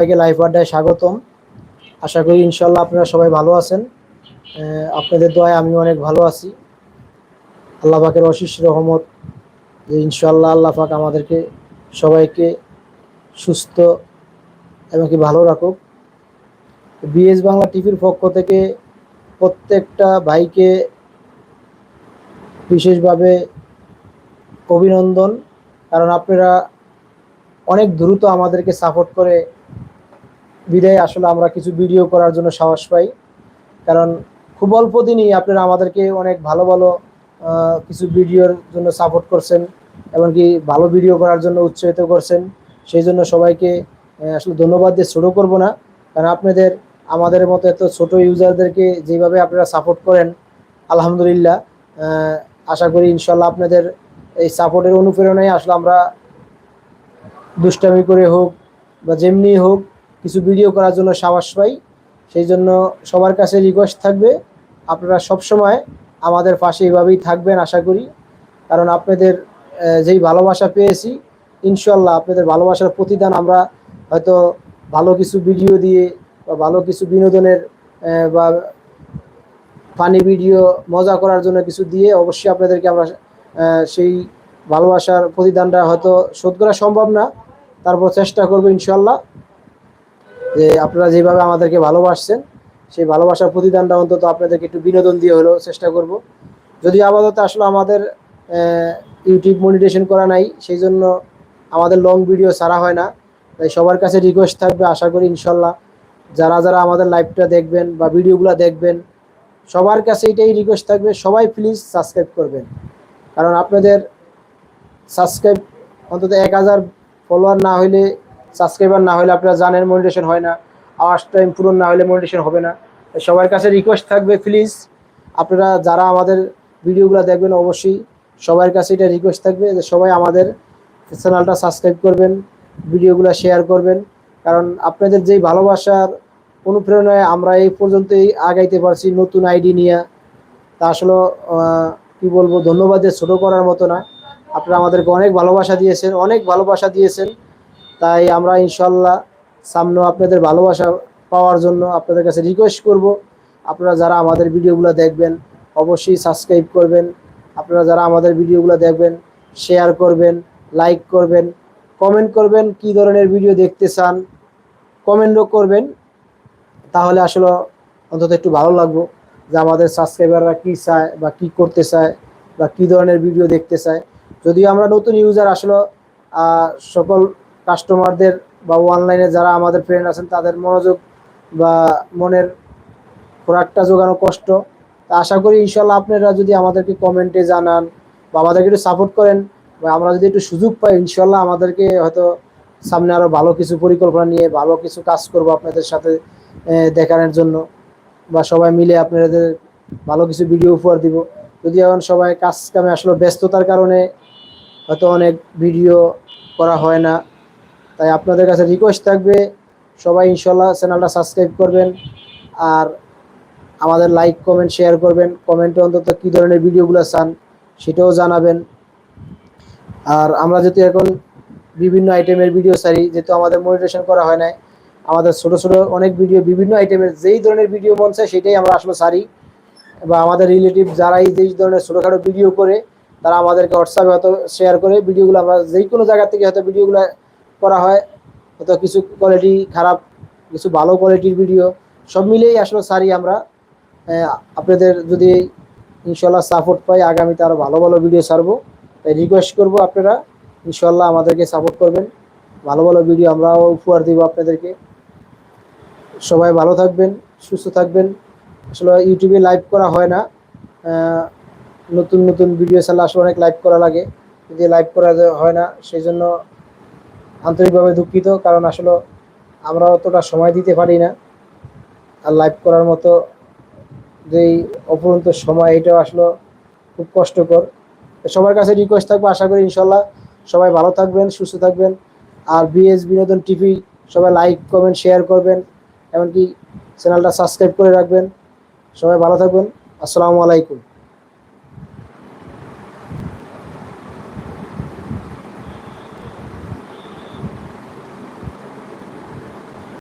সবাইকে লাইফ আড্ডায় স্বাগতম। আশা করি ইনশাল্লাহ আপনারা সবাই ভালো আছেন। আপনাদের দোয়ায় আমি অনেক ভালো আছি। আল্লাহ পাকের অশিস রহমত যে ইনশাল্লাহ আল্লাহ পাক আমাদেরকে সবাইকে সুস্থ এবং কি ভালো রাখুক। বিএস বাংলা টিভির পক্ষ থেকে প্রত্যেকটা ভাইকে বিশেষভাবে অভিনন্দন। কারণ আপনারা অনেক দ্রুত আমাদেরকে সাপোর্ট করে বিদায়, আসলে আমরা কিছু ভিডিও করার জন্য সাহস পাই। কারণ খুব অল্প দিনই আপনারা আমাদেরকে অনেক ভালো ভালো কিছু ভিডিওর জন্য সাপোর্ট করছেন এমনকি ভালো ভিডিও করার জন্য উৎসাহিত করছেন। সেই জন্য সবাইকে আসলে ধন্যবাদ দিয়ে ছোটো করব না। কারণ আপনাদের, আমাদের মতো এত ছোট ইউজারদেরকে যেভাবে আপনারা সাপোর্ট করেন, আলহামদুলিল্লাহ আশা করি ইনশাল্লাহ আপনাদের এই সাপোর্টের অনুপ্রেরণায় আসলে আমরা দুষ্টামি করে হোক বা যেমনি হোক কিছু ভিডিও করার জন্য সাহস পাই। সেই জন্য সবার কাছে রিকোয়েস্ট থাকবে, আপনারা সবসময় আমাদের পাশে এইভাবেই থাকবেন আশা করি। কারণ আপনাদের যেই ভালোবাসা পেয়েছি ইনশাল্লাহ আপনাদের ভালোবাসার প্রতিদান আমরা হয়তো ভালো কিছু ভিডিও দিয়ে বা ভালো কিছু বিনোদনের বা ফানি ভিডিও মজা করার জন্য কিছু দিয়ে অবশ্যই আপনাদেরকে আমরা সেই ভালোবাসার প্রতিদানটা হয়তো শোধ করা সম্ভব না। তারপর চেষ্টা করব ইনশাল্লাহ যে আপনারা যেভাবে আমাদেরকে ভালোবাসছেন, সেই ভালোবাসার প্রতিদানটা অন্তত আপনাদেরকে একটু বিনোদন দিয়ে হলেও চেষ্টা করব। যদি আপাতত আসলে আমাদের ইউটিউব মনিটেশন করা নাই, সেই জন্য আমাদের লং ভিডিও ছাড়া হয় না। তাই সবার কাছে রিকোয়েস্ট থাকবে, আশা করি ইনশাল্লাহ যারা যারা আমাদের লাইভটা দেখবেন বা ভিডিওগুলো দেখবেন, সবার কাছে এটাই রিকোয়েস্ট থাকবে, সবাই প্লিজ সাবস্ক্রাইব করবেন। কারণ আপনাদের সাবস্ক্রাইব অন্তত এক হাজার ফলোয়ার না হলে সাবস্ক্রাইবার না হলে আপনারা জানেন মনিটেশন হয় না, আওয়াজ টাইম পূরণ না হলে মনিটেশন হবে না। সবার কাছে রিকোয়েস্ট থাকবে প্লিজ আপনারা যারা আমাদের ভিডিওগুলো দেখবেন, অবশ্যই সবার কাছে এটা রিকোয়েস্ট থাকবে যে সবাই আমাদের চ্যানেলটা সাবস্ক্রাইব করবেন, ভিডিওগুলো শেয়ার করবেন। কারণ আপনাদের যেই ভালোবাসার অনুপ্রেরণায় আমরা এই পর্যন্তই আগাইতে পারছি নতুন আইডি নিয়ে। তা আসলে কি বলব ধন্যবাদ দিয়ে ছোটো করার মতো না। আপনারা আমাদেরকে অনেক ভালোবাসা দিয়েছেন, অনেক ভালোবাসা দিয়েছেন। তাই আমরা ইনশাল্লাহ সামনেও আপনাদের ভালোবাসা পাওয়ার জন্য আপনাদের কাছে রিকোয়েস্ট করব। আপনারা যারা আমাদের ভিডিওগুলো দেখবেন, অবশ্যই সাবস্ক্রাইব করবেন। আপনারা যারা আমাদের ভিডিওগুলো দেখবেন শেয়ার করবেন লাইক করবেন কমেন্ট করবেন কি ধরনের ভিডিও দেখতে চান কমেন্টও করবেন। তাহলে আসলে অন্তত একটু ভালো লাগবো যে আমাদের সাবস্ক্রাইবাররা কী চায় বা কি করতে চায় বা কী ধরনের ভিডিও দেখতে চায়। যদিও আমরা নতুন ইউজার আসলে সকল কাস্টমারদের বা অনলাইনে যারা আমাদের ফ্রেন্ড আছেন, তাদের মনোযোগ বা মনের খোরাকটা জোগানো কষ্ট। তা আশা করি ইনশাল্লাহ আপনারা যদি আমাদেরকে কমেন্টে জানান বা আমাদেরকে একটু সাপোর্ট করেন, বা আমরা যদি একটু সুযোগ পাই ইনশাল্লাহ আমাদেরকে হয়তো সামনে আরও ভালো কিছু পরিকল্পনা নিয়ে ভালো কিছু কাজ করব আপনাদের সাথে দেখানোর জন্য। বা সবাই মিলে আপনাদের ভালো কিছু ভিডিও উপহার দিব। যদি এখন সবাই কাজ কামে আসলে ব্যস্ততার কারণে হয়তো অনেক ভিডিও করা হয় না। তাই আপনাদের কাছে রিকোয়েস্ট থাকবে, সবাই ইনশাল্লাহ চ্যানেলটা সাবস্ক্রাইব করবেন আর আমাদের লাইক কমেন্ট শেয়ার করবেন। কমেন্টে অন্তত কী ধরনের ভিডিওগুলো চান সেটাও জানাবেন। আর আমরা যেহেতু এখন বিভিন্ন আইটেমের ভিডিও সারি যেহেতু আমাদের মনিটেশন করা হয় নাই, আমাদের ছোট ছোট অনেক ভিডিও বিভিন্ন আইটেমের যেই ধরনের ভিডিও মন চায় সেটাই আমরা আসলে সারি বা আমাদের রিলেটিভ যারাই যেই ধরনের ছোটোখাটো ভিডিও করে, তারা আমাদেরকে হোয়াটসঅ্যাপে হয়তো শেয়ার করে ভিডিওগুলো আমরা যেই কোনো জায়গা থেকে হয়তো ভিডিওগুলো করা হয় হয়তো কিছু কোয়ালিটি খারাপ, কিছু ভালো কোয়ালিটির ভিডিও সব মিলেই আসলে সারি আমরা আপনাদের যদি ইনশাল্লাহ সাপোর্ট পাই, আগামীতে আরও ভালো ভালো ভিডিও ছাড়বো। তাই রিকোয়েস্ট করব আপনারা ইনশাল্লাহ আমাদেরকে সাপোর্ট করবেন। ভালো ভালো ভিডিও আমরাও উপহার দিব আপনাদেরকে। সবাই ভালো থাকবেন, সুস্থ থাকবেন। আসলে ইউটিউবে লাইভ করা হয় না নতুন নতুন ভিডিও চালে আসলে অনেক লাইভ করা লাগে। যদি লাইভ করা হয় না, সেই জন্য আন্তরিকভাবে দুঃখিত, কারণ আসলে আমরা অতটা সময় দিতে পারি না। আর লাইভ করার মতো যেই অপরন্ত সময়, এটাও আসলে খুব কষ্টকর। সবার কাছে রিকোয়েস্ট থাকব, আশা করি ইনশাল্লাহ সবাই ভালো থাকবেন, সুস্থ থাকবেন। আর বিএস বিনোদন টিভি সবাই লাইক কমেন্ট শেয়ার করবেন। এমনকি চ্যানেলটা সাবস্ক্রাইব করে রাখবেন। সবাই ভালো থাকবেন। আসসালামু আলাইকুম।